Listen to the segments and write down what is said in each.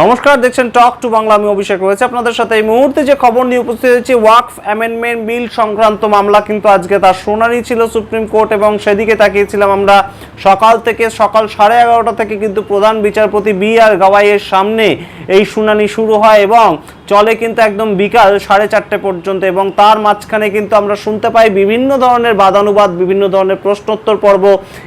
নমস্কার, দেখছেন টক টু বাংলা আমি অভিষেক রয়েছে। আপনাদের সাথে এই মুহূর্তে যে খবর নিয়ে উপস্থিত হয়েছে, ওয়াকফ অ্যামেন্ডমেন্ট বিল সংক্রান্ত মামলা, কিন্তু আজকে তার শুনানি ছিল সুপ্রিম কোর্ট এবং সেদিকে তাকিয়েছিলাম আমরা। সকাল থেকে, সকাল সাড়ে এগারোটা থেকে কিন্তু প্রধান বিচারপতি বি আর গাওয়াইয়ের সামনে এই শুনানি শুরু হয় এবং চলে কিন্তু একদম বিকাল সাড়ে চারটে পর্যন্ত এবং তার মাঝখানে কিন্তু আমরা শুনতে পাই বিভিন্ন ধরনের বাদানুবাদ, বিভিন্ন ধরনের প্রশ্নোত্তর পর্ব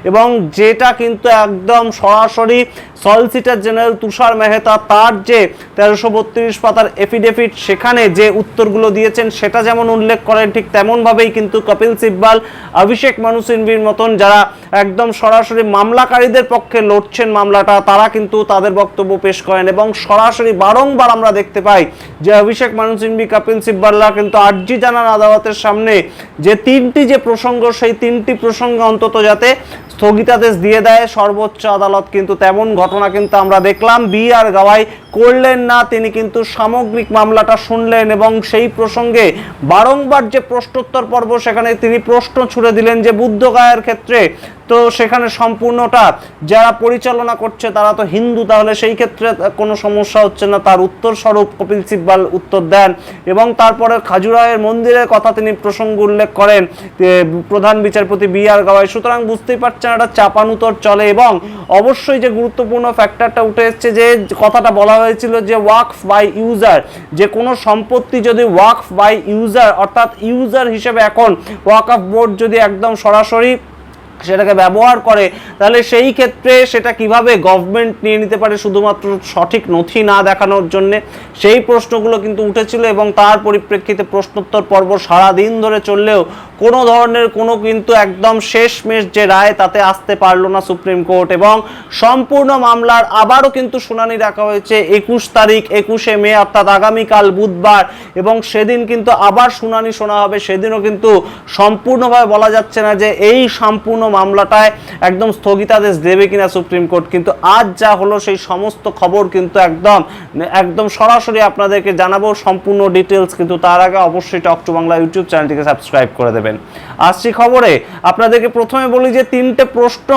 এবং যেটা কিন্তু একদম সরাসরি সলিসিটার জেনারেল তুষার মেহতা তার যে তেরোশো বত্রিশ পাতার এফিডেভিট সেখানে যে উত্তরগুলো দিয়েছেন সেটা যেমন উল্লেখ করেন, ঠিক তেমনভাবেই কিন্তু কপিল সিব্বাল, অভিষেক মানু সিনভির মতন যারা একদম সরাসরি মামলাকারীদের পক্ষে লড়ছেন মামলাটা, তারা কিন্তু তাদের বক্তব্য পেশ করেন এবং সরাসরি বারংবার আমরা দেখতে পাই যে অভিষেক মানু বি কপিল সিব্বাল্লা, কিন্তু আরজি জানান আদালতের সামনে যে তিনটি যে প্রসঙ্গ, সেই তিনটি প্রসঙ্গে অন্তত যাতে স্থগিতাদেশ দিয়ে দেয় সর্বোচ্চ আদালত। কিন্তু তেমন ঘটনা কিন্তু আমরা দেখলাম। বি আর গাওয়াই করলেন না, তিনি কিন্তু সামগ্রিক মামলাটা শুনলেন এবং সেই প্রসঙ্গে বারংবার যে প্রশ্নোত্তর পর্ব, সেখানে তিনি প্রশ্ন ছুড়ে দিলেন যে বুদ্ধগায়ের ক্ষেত্রে তো সেখানে সম্পূর্ণটা যারা পরিচালনা করছে তারা তো হিন্দু, তাহলে সেই ক্ষেত্রে কোনো সমস্যা হচ্ছে না। তার উত্তর স্বরূপ কপিল সিব্বাল উত্তর দেন এবং তারপরে খাজুরায়ের মন্দিরের কথা তিনি প্রসঙ্গ উল্লেখ করেন প্রধান বিচারপতি বি আর গাওয়াই। সুতরাং বুঝতেই পারছেন একটা চাপানুতর চলে এবং অবশ্যই যে গুরুত্বপূর্ণ ফ্যাক্টরটা উঠে এসছে যে কথাটা বলা হয়েছিল যে ওয়াকফ বাই ইউজার, যে কোনো সম্পত্তি যদি ওয়াকফ বাই ইউজার, অর্থাৎ ইউজার হিসেবে এখন ওয়াকফ বোর্ড যদি একদম সরাসরি সেটাকে ব্যবহার করে, তাহলে সেই ক্ষেত্রে সেটা কীভাবে গভর্নমেন্ট নিয়ে নিতে পারে শুধুমাত্র সঠিক নথি না দেখানোর জন্য? সেই প্রশ্নগুলো কিন্তু উঠেছিল এবং তার পরিপ্রেক্ষিতে প্রশ্নোত্তর পর্ব সারা দিন ধরে চললেও কোনো ধরনের কোনো কিন্তু একদম শেষমেশ যে রায় তাতে আসতে পারল না সুপ্রিম কোর্ট এবং সম্পূর্ণ মামলার আবারও কিন্তু শুনানি রাখা হয়েছে একুশ তারিখ, একুশে মে, অর্থাৎ আগামীকাল বুধবার এবং সেদিন কিন্তু আবার শুনানি শোনা হবে। সেদিনও কিন্তু সম্পূর্ণভাবে বলা যাচ্ছে না যে এই সম্পূর্ণ মামলাটায় একদম স্থগিতাদেশ দেবে কিনা সুপ্রিম কোর্ট। কিন্তু আজ যা হলো সেই সমস্ত খবর কিন্তু একদম একদম সরাসরি আপনাদেরকে জানাব। সম্পূর্ণ ডিটেলস কিন্তু তার আগে অবশ্যই টক টু বাংলা ইউটিউব চ্যানেলটিকে সাবস্ক্রাইব করে দেবেন আসছি খবরে, আপনাদেরকে প্রথমে বলি যে তিনটে প্রশ্ন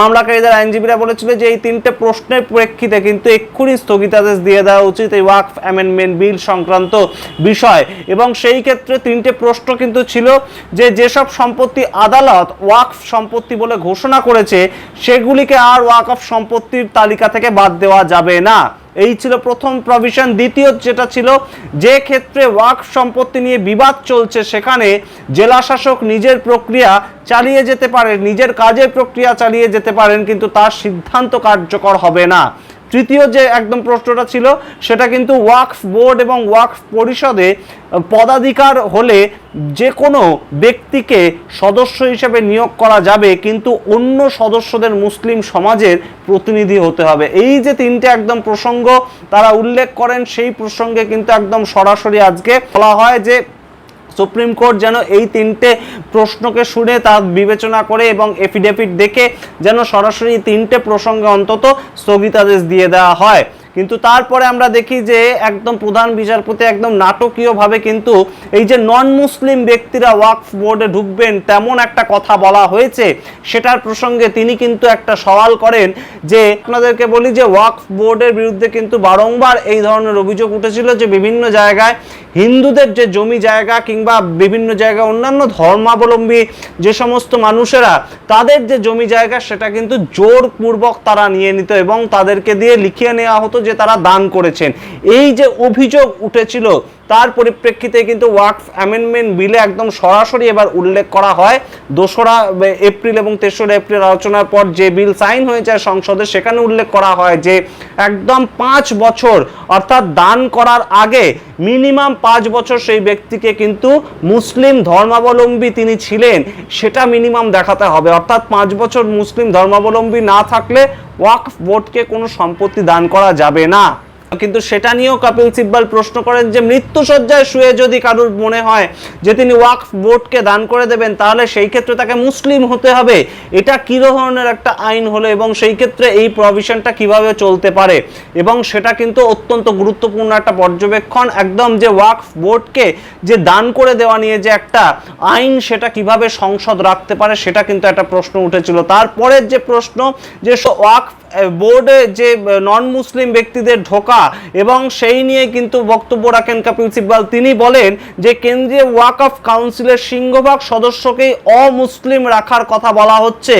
মামলাকারীদের আইনজীবীরা বলেছিল যে এই তিনটে প্রশ্নের প্রেক্ষিতে কিন্তু এক্ষুনি স্থগিতাদেশ দিয়ে দেওয়া উচিত এই ওয়াকফ অ্যামেন্ডমেন্ট বিল সংক্রান্ত বিষয়। এবং সেই ক্ষেত্রে তিনটে প্রশ্ন কিন্তু ছিল যে যেসব সম্পত্তি আদালত ওয়াকফ সম্পত্তি বলে ঘোষণা করেছে, সেগুলিকে আর ওয়াকফ সম্পত্তির তালিকা থেকে বাদ দেওয়া যাবে না। এই ছিল প্রথম প্রভিশন দ্বিতীয় যেটা ছিল, যে ক্ষেত্রে ওয়াক সম্পত্তি নিয়ে বিবাদ চলছে, সেখানে জেলা শাসক নিজের প্রক্রিয়া চালিয়ে যেতে পারেন, নিজের কাজের প্রক্রিয়া চালিয়ে যেতে পারেন, কিন্তু তার সিদ্ধান্ত কার্যকর হবে না। তৃতীয় যে একদম প্রশ্নটা ছিল, সেটা কিন্তু ওয়াকফ বোর্ড এবং ওয়াকফ পরিষদে পদাধিকার হলে যে কোনো ব্যক্তিকে সদস্য হিসেবে নিয়োগ করা যাবে, কিন্তু অন্য সদস্যদের মুসলিম সমাজের প্রতিনিধি হতে হবে। এই যে তিনটে একদম প্রসঙ্গ তারা উল্লেখ করেন, সেই প্রসঙ্গে কিন্তু একদম সরাসরি আজকে বলা হয় যে সুপ্রিম কোর্ট যেন এই তিনটে প্রশ্নকে শুনে তা বিবেচনা করে এবং এফিডেভিট দেখে যেন সরাসরি তিনটে প্রসঙ্গে অন্তত স্থগিতাদেশ দিয়ে দেওয়া হয়। কিন্তু তারপরে আমরা দেখি যে একদম প্রধান বিচারপতি একদম নাটকীয়ভাবে কিন্তু এই যে নন মুসলিম ব্যক্তিরা ওয়াকফ বোর্ডে ঢুকবেন তেমন একটা কথা বলা হয়েছে। সেটার প্রসঙ্গে তিনি কিন্তু একটা সওয়াল করেন যে আপনাদেরকে বলি যে ওয়াকফ বোর্ডের বিরুদ্ধে কিন্তু বারংবার এই ধরনের অভিযোগ উঠেছিল যে বিভিন্ন জায়গায় হিন্দুদের যে জমি জায়গা কিংবা বিভিন্ন জায়গা, অন্যান্য ধর্মাবলম্বী যে সমস্ত মানুষেরা, তাদের যে জমি জায়গা, সেটা কিন্তু জোরপূর্বক তারা নিয়ে নিত এবং তাদেরকে দিয়ে লিখিয়ে নেওয়া হতো যে তারা দান করেছেন। এই যে অভিযোগ উঠেছিল তার পরিপ্রেক্ষিতে কিন্তু ওয়াকফ অ্যামেন্ডমেন্ট বিলে একদম সরাসরি এবার উল্লেখ করা হয়। দোসরা এপ্রিল এবং তেসরা এপ্রিল আলোচনার পর যে বিল সাইন হয়ে যায় সংসদে, সেখানে উল্লেখ করা হয় যে একদম পাঁচ বছর, অর্থাৎ দান করার আগে মিনিমাম পাঁচ বছর সেই ব্যক্তিকে কিন্তু মুসলিম ধর্মাবলম্বী তিনি ছিলেন, সেটা মিনিমাম দেখাতে হবে। অর্থাৎ পাঁচ বছর মুসলিম ধর্মাবলম্বী না থাকলে ওয়াকফ বোর্ডকে কোনো সম্পত্তি দান করা যাবে না। কিন্তু সেটা নিয়েও কপিল সিব্বাল প্রশ্ন করেন যে মৃত্যুসজ্জায় শুয়ে যদি কারুর মনে হয় যে তিনি ওয়াকফ বোর্ডকে দান করে দেবেন, তাহলে সেই ক্ষেত্রে তাকে মুসলিম হতে হবে। এটা কী ধরনের একটা আইন হলো এবং সেই ক্ষেত্রে এই প্রভিশনটা কীভাবে চলতে পারে। এবং সেটা কিন্তু অত্যন্ত গুরুত্বপূর্ণ একটা পর্যবেক্ষণ। একদম যে ওয়াকফ বোর্ডকে যে দান করে দেওয়া নিয়ে যে একটা আইন, সেটা কীভাবে সংসদ রাখতে পারে, সেটা কিন্তু একটা প্রশ্ন উঠেছিল। তারপরের যে প্রশ্ন, যে ওয়াকফ বোর্ডে যে নন মুসলিম ব্যক্তিদের ঢোকা এবং সেই নিয়ে কিন্তু বক্তব্য রাখেন কপিল সিব্বাল। তিনি বলেন যে কেন্দ্রীয় ওয়াকফ কাউন্সিলের সিংহভাগ সদস্যকেই অমুসলিম রাখার কথা বলা হচ্ছে।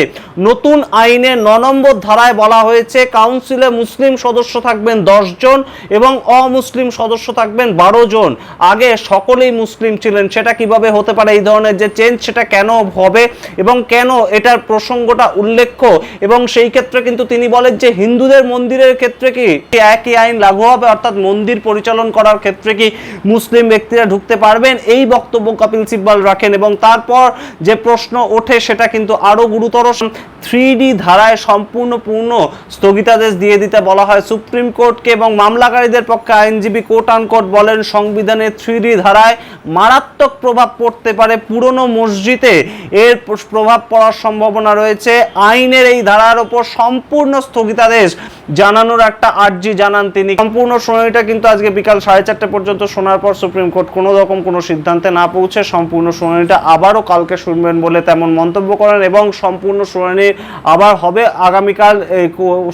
নতুন আইনে ন নম্বর ধারায় বলা হয়েছে, কাউন্সিলে মুসলিম সদস্য থাকবেন জন এবং অমুসলিম সদস্য থাকবেন বারো জন। আগে সকলেই মুসলিম ছিলেন, সেটা কীভাবে হতে পারে এই ধরনের যে চেঞ্জ, সেটা কেন হবে এবং কেন এটার প্রসঙ্গটা উল্লেখ্য? এবং সেই ক্ষেত্রে কিন্তু তিনি বলেন যে হিন্দুদের মন্দিরের ক্ষেত্রে কি একই আইন লাগু হবে অর্থাৎ মন্দির পরিচালন করার ক্ষেত্রে কি মুসলিম ব্যক্তিরা ঢুকতে পারবেন? এই বক্তব্য কপিল সিব্বাল রাখেন এবং তারপর যে প্রশ্ন ওঠে সেটা কিন্তু আরও গুরুতর। থ্রি ধারায় সম্পূর্ণ পূর্ণ স্থগিতাদেশ দিয়ে দিতে বলা হয় সুপ্রিম কোর্টকে এবং মামলাকারীদের পক্ষে আইনজীবী কোর্ট আন কোর্ট বলেন সংবিধানের থ্রি ধারায় মারাত্মক প্রভাব পড়তে পারে পুরনো মসজিদে। এর প্রভাব পড়ার সম্ভাবনা রয়েছে। আইনের এই ধারার ওপর সম্পূর্ণ স্থগিতাদেশ জানানোর একটা আর্জি জানান তিনি। সম্পূর্ণ শুনানিটা কিন্তু আজকে বিকাল সাড়ে চারটে পর্যন্ত শোনার পর সুপ্রিম কোর্ট কোনো রকম কোনো সিদ্ধান্তে না পৌঁছে সম্পূর্ণ শুনানিটা আবারও কালকে শুনবেন বলে তেমন মন্তব্য করেন এবং সম্পূর্ণ শুনানি আবার হবে আগামীকাল।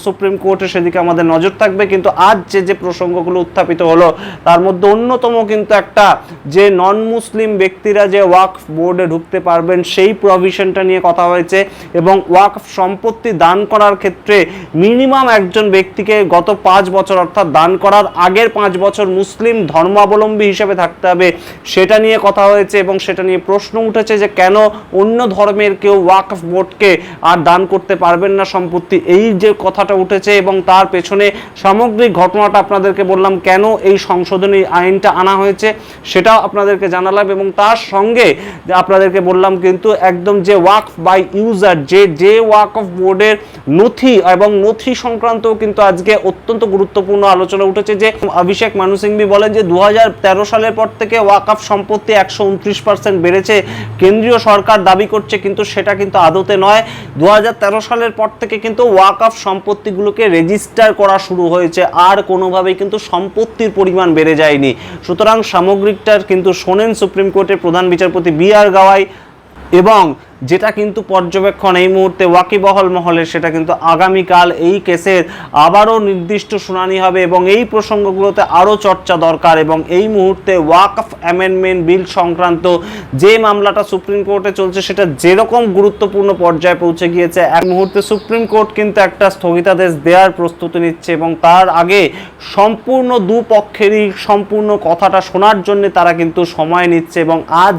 সুপ্রিম কোর্টে সেদিকে আমাদের নজর থাকবে। কিন্তু আজ যে যে প্রসঙ্গগুলো উত্থাপিত হলো, তার মধ্যে অন্যতম কিন্তু একটা যে নন মুসলিম ব্যক্তিরা যে ওয়াকফ বোর্ডে ঢুকতে পারবেন, সেই প্রভিশনটা নিয়ে কথা হয়েছে এবং ওয়াকফ সম্পত্তি দান করার ক্ষেত্রে মিনিমাম একজন ব্যক্তিকে গত পাঁচ বছর অর্থাৎ দান করার আগের পাঁচ বছর মুসলিম ধর্মাবলম্বী হিসেবে থাকতে হবে, সেটা নিয়ে কথা হয়েছে এবং সেটা নিয়ে প্রশ্ন উঠেছে যে কেন অন্য ধর্মের কেউ ওয়াকফ বোর্ডকে আর দান করতে পারবেন না সম্পত্তি। এই যে কথাটা উঠেছে এবং তার পেছনে সামগ্রিক ঘটনাটা আপনাদেরকে বললাম, কেন এই সংশোধনী আইনটা আনা হয়েছে, সেটাও আপনাদেরকে জানালাম এবং তার সঙ্গে আপনাদেরকে বললাম কিন্তু একদম যে ওয়াকফ বাই ইউজার, যে যে ওয়াকফ বোর্ডের নথি এবং নথি সংক্রান্তও কিন্তু আজকে অত্যন্ত গুরুত্বপূর্ণ আলোচনা উঠেছে যে অভিষেক মানু সিংভি বলেন যে দু সালের পর থেকে ওয়াকফ সম্পত্তি একশো বেড়েছে। কেন্দ্রীয় সরকার দাবি করছে কিন্তু সেটা কিন্তু আদতে নয়। দু সালের পর থেকে কিন্তু ওয়াকফ সম্পত্তিগুলোকে রেজিস্টার করা শুরু হয়েছে। আর কোনোভাবেই কিন্তু সম্পত্তির পরিমাণ বেড়ে যায়নি। সুতরাং সামগ্রিকটার কিন্তু শোনেন সুপ্রিম কোর্টের প্রধান বিচারপতি বি আর গাওয়াই এবং যেটা কিন্তু পর্যবেক্ষণ এই মুহূর্তে ওয়াকিবহল মহলে, সেটা কিন্তু আগামীকাল এই কেসের আবারও নির্দিষ্ট শুনানি হবে এবং এই প্রসঙ্গগুলোতে আরও চর্চা দরকার এবং এই মুহূর্তে ওয়াকফ অ্যামেন্ডমেন্ট বিল সংক্রান্ত যে মামলাটা সুপ্রিম কোর্টে চলছে, সেটা যেরকম গুরুত্বপূর্ণ পর্যায়ে পৌঁছে গিয়েছে, এক মুহূর্তে সুপ্রিম কোর্ট কিন্তু একটা স্থগিতাদেশ দেওয়ার প্রস্তুতি নিচ্ছে এবং তার আগে সম্পূর্ণ দুপক্ষেরই সম্পূর্ণ কথাটা শোনার জন্য তারা কিন্তু সময় নিচ্ছে এবং আজ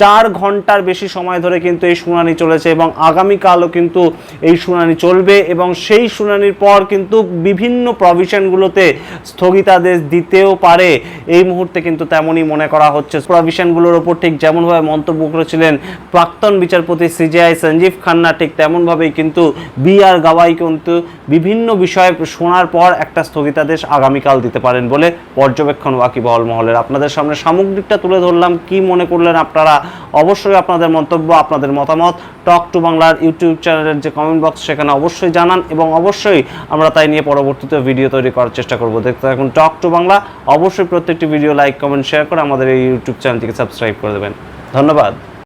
চার ঘণ্টার বেশি সময় ধরে কিন্তু এই শুনানি চলেছে এবং আগামীকালও কিন্তু এই শুনানি চলবে এবং সেই শুনানির পর কিন্তু বিভিন্ন প্রভিশনগুলোতে স্থগিতাদেশ দিতেও পারে। এই মুহূর্তে কিন্তু তেমনই মনে করা হচ্ছে। প্রভিশনগুলোর ওপর ঠিক যেমনভাবে মন্তব্য করেছিলেন প্রাক্তন বিচারপতি সিজিআই সঞ্জীব খান্না, ঠিক তেমনভাবেই কিন্তু বি আর গাওয়াই কিন্তু বিভিন্ন বিষয়ে শোনার পর একটা স্থগিতাদেশ আগামীকাল দিতে পারেন বলে পর্যবেক্ষণ ওয়াকিবহল মহলের। আপনাদের সামনে সামগ্রিকটা তুলে ধরলাম। কি মনে করলেন আপনারা? অবশ্যই আপনাদের মন্তব্য, আপনাদের মতামত, টক টু বাংলার ইউটিউব চ্যানেলের যে কমেন্ট বক্স সেখানে অবশ্যই জানান এবং অবশ্যই আমরা তাই নিয়ে পরবর্তীতে ভিডিও তৈরি করার চেষ্টা করব। দেখতে থাকুন টক টু বাংলা। অবশ্যই প্রত্যেকটি ভিডিও লাইক কমেন্ট শেয়ার করে আমাদের এই ইউটিউব চ্যানেলটিকে সাবস্ক্রাইব করে দেবেন। ধন্যবাদ।